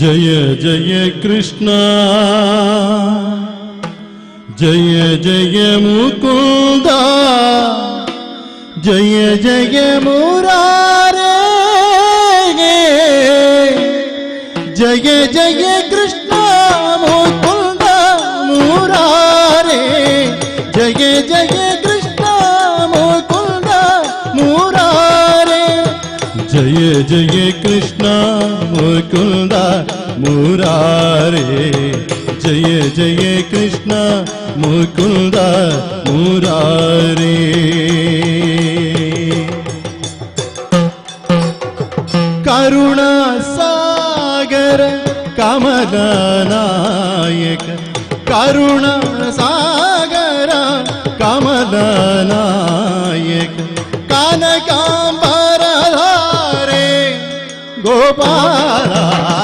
జయ జయ కృష్ణ. జయ జయ ముకుంద. జయ జయ మురారే. జయ జయ కృష్ణ ముకుంద మురారే. జయ జయ जय जय कृष्णा, मुकुंदा मुरारे। जय जय कृष्णा, मुकुंदा मुरारे। करुणा सागर कमलनायक करुणा सागर कामायक कान का Gopala